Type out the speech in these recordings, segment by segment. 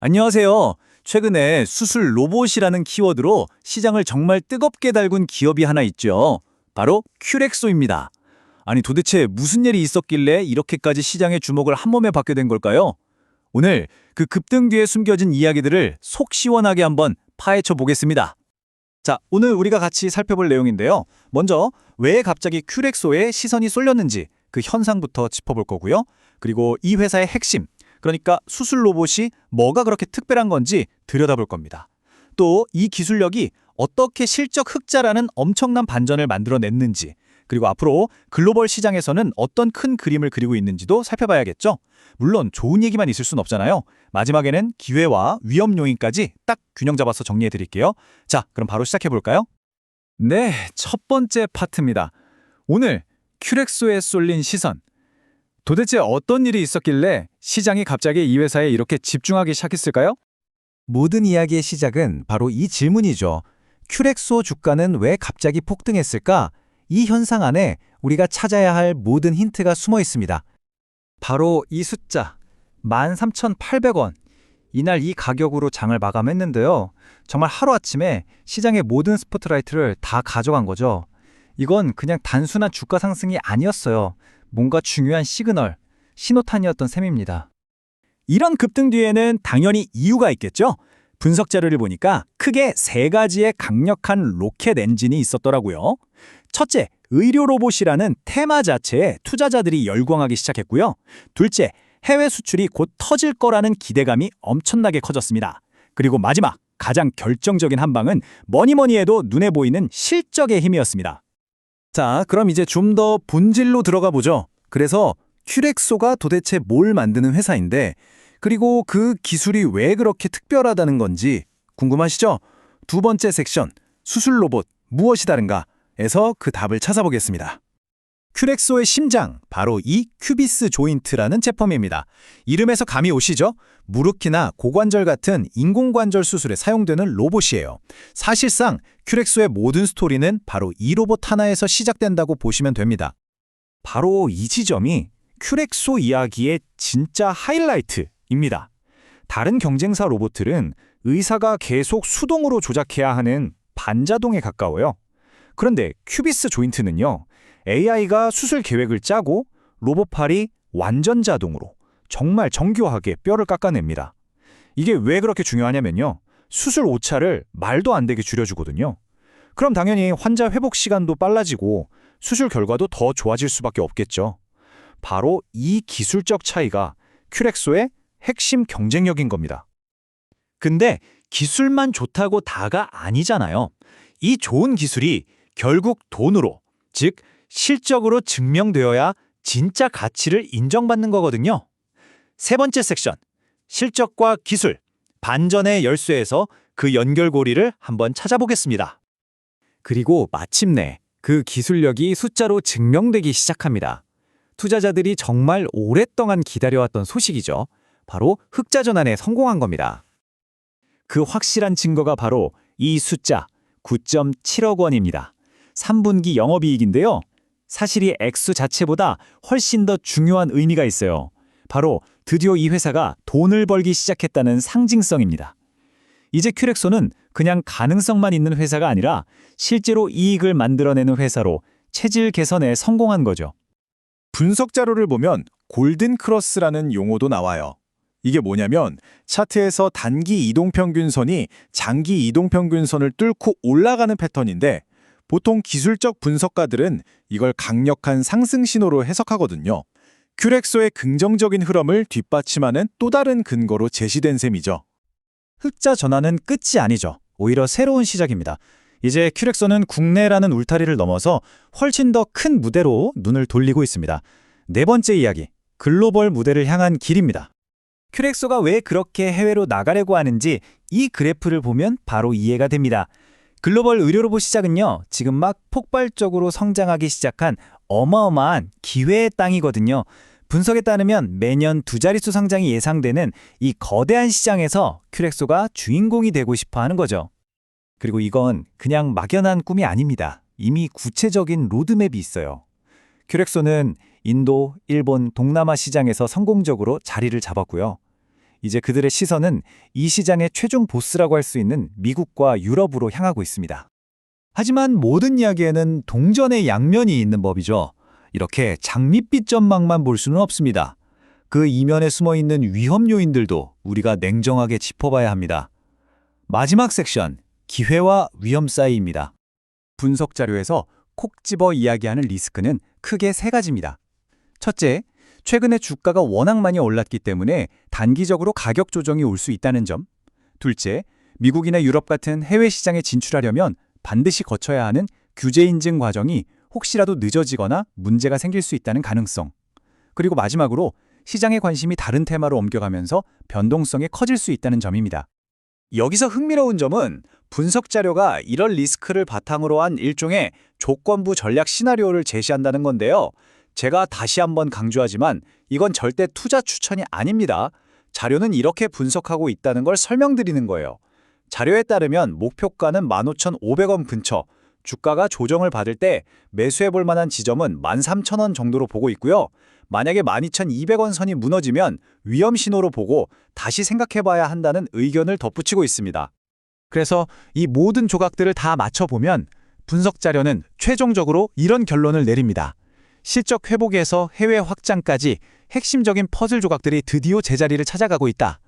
안녕하세요. 최근에 수술 로봇이라는 키워드로 시장을 정말 뜨겁게 달군 기업이 하나 있죠. 바로 큐렉소입니다. 아니 도대체 무슨 일이 있었길래 이렇게까지 시장의 주목을 한 몸에 받게 된 걸까요? 오늘 그 급등 뒤에 숨겨진 이야기들을 속 시원하게 한번 파헤쳐 보겠습니다. 자, 오늘 우리가 같이 살펴볼 내용인데요. 먼저 왜 갑자기 큐렉소에 시선이 쏠렸는지 그 현상부터 짚어볼 거고요. 그리고 이 회사의 핵심, 그러니까 수술 로봇이 뭐가 그렇게 특별한 건지 들여다볼 겁니다. 또 이 기술력이 어떻게 실적 흑자라는 엄청난 반전을 만들어냈는지, 그리고 앞으로 글로벌 시장에서는 어떤 큰 그림을 그리고 있는지도 살펴봐야겠죠. 물론 좋은 얘기만 있을 순 없잖아요. 마지막에는 기회와 위험 요인까지 딱 균형 잡아서 정리해 드릴게요. 자, 그럼 바로 시작해 볼까요? 네, 첫 번째 파트입니다. 오늘 큐렉소에 쏠린 시선. 도대체 어떤 일이 있었길래 시장이 갑자기 이 회사에 이렇게 집중하기 시작했을까요? 모든 이야기의 시작은 바로 이 질문이죠. 큐렉소 주가는 왜 갑자기 폭등했을까? 이 현상 안에 우리가 찾아야 할 모든 힌트가 숨어 있습니다. 바로 이 숫자, 13,800원. 이날 이 가격으로 장을 마감했는데요. 정말 하루아침에 시장의 모든 스포트라이트를 다 가져간 거죠. 이건 그냥 단순한 주가 상승이 아니었어요. 뭔가 중요한 시그널, 신호탄이었던 셈입니다. 이런 급등 뒤에는 당연히 이유가 있겠죠. 분석 자료를 보니까 크게 세 가지의 강력한 로켓 엔진이 있었더라고요. 첫째, 의료 로봇이라는 테마 자체에 투자자들이 열광하기 시작했고요. 둘째, 해외 수출이 곧 터질 거라는 기대감이 엄청나게 커졌습니다. 그리고 마지막, 가장 결정적인 한 방은 뭐니 뭐니 해도 눈에 보이는 실적의 힘이었습니다. 자, 그럼 이제 좀 더 본질로 들어가 보죠. 그래서 큐렉소가 도대체 뭘 만드는 회사인데 그리고 그 기술이 왜 그렇게 특별하다는 건지 궁금하시죠? 두 번째 섹션, 수술 로봇, 무엇이 다른가? 에서 그 답을 찾아보겠습니다. 큐렉소의 심장, 바로 이 큐비스 조인트라는 제품입니다. 이름에서 감이 오시죠? 무릎키나 고관절 같은 인공관절 수술에 사용되는 로봇이에요. 사실상 큐렉소의 모든 스토리는 바로 이 로봇 하나에서 시작된다고 보시면 됩니다. 바로 이 지점이 큐렉소 이야기의 진짜 하이라이트입니다. 다른 경쟁사 로봇들은 의사가 계속 수동으로 조작해야 하는 반자동에 가까워요. 그런데 큐비스 조인트는요, AI가 수술 계획을 짜고 로봇팔이 완전 자동으로 정말 정교하게 뼈를 깎아냅니다. 이게 왜 그렇게 중요하냐면요. 수술 오차를 말도 안 되게 줄여주거든요. 그럼 당연히 환자 회복 시간도 빨라지고 수술 결과도 더 좋아질 수밖에 없겠죠. 바로 이 기술적 차이가 큐렉소의 핵심 경쟁력인 겁니다. 근데 기술만 좋다고 다가 아니잖아요. 이 좋은 기술이 결국 돈으로, 즉 실적으로 증명되어야 진짜 가치를 인정받는 거거든요. 세 번째 섹션, 실적과 기술, 반전의 열쇠에서 그 연결고리를 한번 찾아보겠습니다. 그리고 마침내 그 기술력이 숫자로 증명되기 시작합니다. 투자자들이 정말 오랫동안 기다려왔던 소식이죠. 바로 흑자 전환에 성공한 겁니다. 그 확실한 증거가 바로 이 숫자 9.7억 원입니다. 3분기 영업이익인데요. 사실 이 액수 자체보다 훨씬 더 중요한 의미가 있어요. 바로 드디어 이 회사가 돈을 벌기 시작했다는 상징성입니다. 이제 큐렉소는 그냥 가능성만 있는 회사가 아니라 실제로 이익을 만들어내는 회사로 체질 개선에 성공한 거죠. 분석 자료를 보면 골든 크로스라는 용어도 나와요. 이게 뭐냐면 차트에서 단기 이동평균선이 장기 이동평균선을 뚫고 올라가는 패턴인데 보통 기술적 분석가들은 이걸 강력한 상승 신호로 해석하거든요. 큐렉소의 긍정적인 흐름을 뒷받침하는 또 다른 근거로 제시된 셈이죠. 흑자 전환은 끝이 아니죠. 오히려 새로운 시작입니다. 이제 큐렉소는 국내라는 울타리를 넘어서 훨씬 더 큰 무대로 눈을 돌리고 있습니다. 네 번째 이야기, 글로벌 무대를 향한 길입니다. 큐렉소가 왜 그렇게 해외로 나가려고 하는지 이 그래프를 보면 바로 이해가 됩니다. 글로벌 의료 로봇 시작은요, 지금 막 폭발적으로 성장하기 시작한 어마어마한 기회의 땅이거든요. 분석에 따르면 매년 두 자릿수 성장이 예상되는 이 거대한 시장에서 큐렉소가 주인공이 되고 싶어 하는 거죠. 그리고 이건 그냥 막연한 꿈이 아닙니다. 이미 구체적인 로드맵이 있어요. 큐렉소는 인도, 일본, 동남아 시장에서 성공적으로 자리를 잡았고요. 이제 그들의 시선은 이 시장의 최종 보스라고 할 수 있는 미국과 유럽으로 향하고 있습니다. 하지만 모든 이야기에는 동전의 양면이 있는 법이죠. 이렇게 장밋빛 전망만 볼 수는 없습니다. 그 이면에 숨어 있는 위험 요인들도 우리가 냉정하게 짚어봐야 합니다. 마지막 섹션, 기회와 위험 사이입니다. 분석 자료에서 콕 집어 이야기하는 리스크는 크게 세 가지입니다. 첫째, 최근에 주가가 워낙 많이 올랐기 때문에 단기적으로 가격 조정이 올 수 있다는 점. 둘째, 미국이나 유럽 같은 해외 시장에 진출하려면 반드시 거쳐야 하는 규제 인증 과정이 혹시라도 늦어지거나 문제가 생길 수 있다는 가능성. 그리고 마지막으로 시장의 관심이 다른 테마로 옮겨가면서 변동성이 커질 수 있다는 점입니다. 여기서 흥미로운 점은 분석 자료가 이런 리스크를 바탕으로 한 일종의 조건부 전략 시나리오를 제시한다는 건데요. 제가 다시 한번 강조하지만 이건 절대 투자 추천이 아닙니다. 자료는 이렇게 분석하고 있다는 걸 설명드리는 거예요. 자료에 따르면 목표가는 15,500원 근처, 주가가 조정을 받을 때 매수해 볼 만한 지점은 13,000원 정도로 보고 있고요. 만약에 12,200원 선이 무너지면 위험 신호로 보고 다시 생각해 봐야 한다는 의견을 덧붙이고 있습니다. 그래서 이 모든 조각들을 다 맞춰보면 분석 자료는 최종적으로 이런 결론을 내립니다. 실적 회복에서 해외 확장까지 핵심적인 퍼즐 조각들이 드디어 제자리를 찾아가고 있다.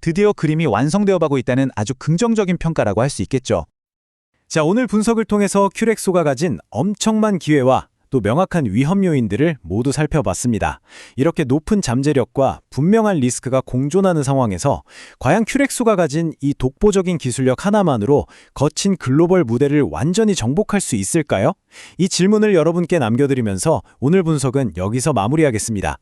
드디어 그림이 완성되어 가고 있다는 아주 긍정적인 평가라고 할 수 있겠죠. 자, 오늘 분석을 통해서 큐렉소가 가진 엄청난 기회와 또 명확한 위험 요인들을 모두 살펴봤습니다. 이렇게 높은 잠재력과 분명한 리스크가 공존하는 상황에서 과연 큐렉소가 가진 이 독보적인 기술력 하나만으로 거친 글로벌 무대를 완전히 정복할 수 있을까요? 이 질문을 여러분께 남겨드리면서 오늘 분석은 여기서 마무리하겠습니다.